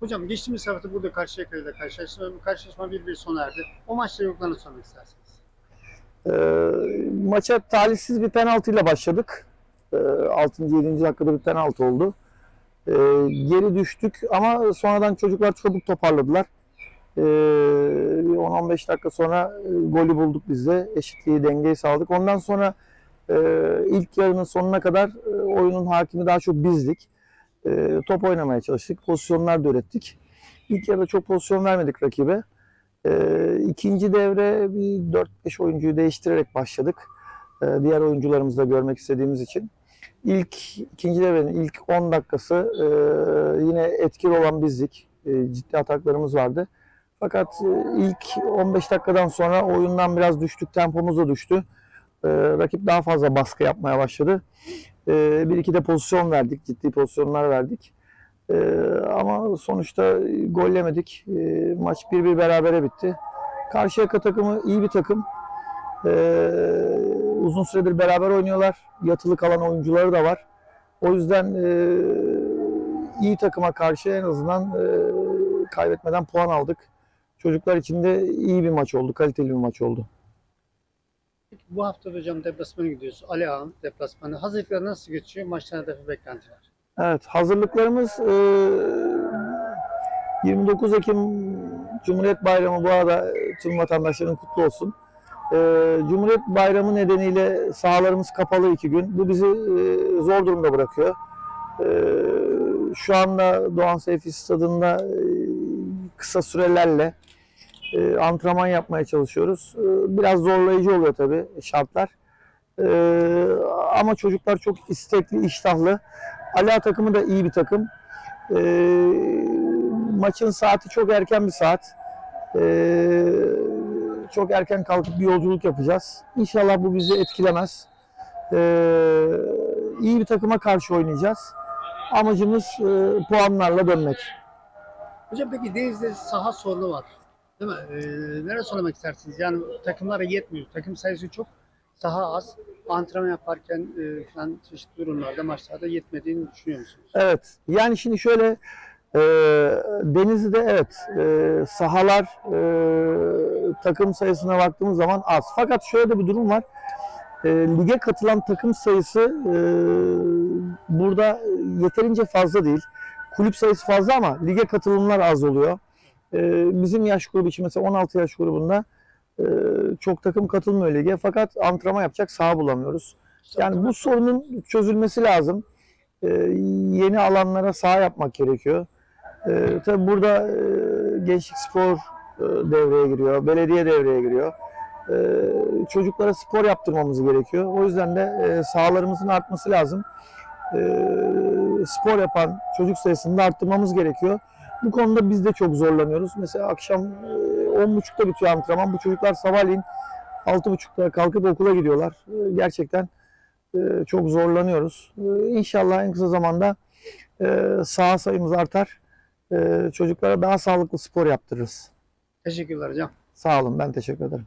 Hocam geçtiğimiz hafta burada Karşıyaka'da karşılaşma, karşılaşma bir bir sona erdi. O maçta yoklarını sormak isterseniz. Ee, maça talihsiz bir penaltıyla başladık. Ee, 6. 7. dakikada bir penaltı oldu. Ee, geri düştük ama sonradan çocuklar çabuk toparladılar. Ee, bir 10-15 dakika sonra e, golü bulduk biz de. Eşitliği, dengeyi sağladık. Ondan sonra e, ilk yarının sonuna kadar e, oyunun hakimi daha çok bizdik. E, top oynamaya çalıştık. Pozisyonlar da ürettik. İlk yarıda çok pozisyon vermedik rakibe. E, ikinci devre bir 4-5 oyuncuyu değiştirerek başladık. E, diğer oyuncularımızı da görmek istediğimiz için. İlk ikinci devrenin ilk 10 dakikası e, yine etkili olan bizdik. E, ciddi ataklarımız vardı. Fakat e, ilk 15 dakikadan sonra oyundan biraz düştük, tempomuz da düştü. E, rakip daha fazla baskı yapmaya başladı. E, bir iki de pozisyon verdik, ciddi pozisyonlar verdik. E, ama sonuçta gol yemedik. E, maç 1-1 berabere bitti. Karşıyaka takımı iyi bir takım. Uzun süredir beraber oynuyorlar. Yatılı kalan oyuncuları da var. O yüzden e, iyi takıma karşı en azından e, kaybetmeden puan aldık. Çocuklar için de iyi bir maç oldu, kaliteli bir maç oldu. Bu hafta hocam deplasmana gidiyoruz. Ali Ağa'nın deplasmanı. Hazırlıklar nasıl geçiyor? Maçtan hedefi beklentiler. Evet, hazırlıklarımız e, 29 Ekim Cumhuriyet Bayramı bu arada e, tüm vatandaşların kutlu olsun. E, Cumhuriyet Bayramı nedeniyle sahalarımız kapalı iki gün. Bu bizi e, zor durumda bırakıyor. E, şu anda Doğan Seyfi Stadı'nda e, kısa sürelerle e, antrenman yapmaya çalışıyoruz. E, biraz zorlayıcı oluyor tabii şartlar. E, ama çocuklar çok istekli, iştahlı. Ala takımı da iyi bir takım. E, maçın saati çok erken bir saat. E, çok erken kalkıp bir yolculuk yapacağız. İnşallah bu bizi etkilemez. E, iyi bir takıma karşı oynayacağız. Amacımız e, puanlarla dönmek. Hocam peki Deniz'de saha sorunu var. Değil mi? Ee, nereye söylemek istersiniz? Yani takımlara yetmiyor. Takım sayısı çok. Saha az. Antrenman yaparken e, falan çeşitli durumlarda maçlarda yetmediğini düşünüyor musunuz? Evet. Yani şimdi şöyle e, Denizli'de evet e, sahalar e, takım sayısına baktığımız zaman az. Fakat şöyle de bir durum var. E, lige katılan takım sayısı e, burada yeterince fazla değil. Kulüp sayısı fazla ama lige katılımlar az oluyor. E, bizim yaş grubu için mesela 16 yaş grubunda e, çok takım katılmıyor lige. Fakat antrenman yapacak saha bulamıyoruz. Yani bu sorunun çözülmesi lazım. Ee, yeni alanlara saha yapmak gerekiyor. Ee, tabii burada e, gençlik spor e, devreye giriyor, belediye devreye giriyor. Ee, çocuklara spor yaptırmamız gerekiyor. O yüzden de sahalarımızın artması lazım. Ee, spor yapan çocuk sayısını da arttırmamız gerekiyor. Bu konuda biz de çok zorlanıyoruz. Mesela akşam e, 10.30'da bitiyor antrenman. Bu çocuklar sabahleyin 6.30'da kalkıp okula gidiyorlar. E, gerçekten e, çok zorlanıyoruz. E, İnşallah en kısa zamanda e, saha sayımız artar. E, Çocuklara daha sağlıklı spor yaptırırız. Teşekkürler hocam. Sağ olun, ben teşekkür ederim.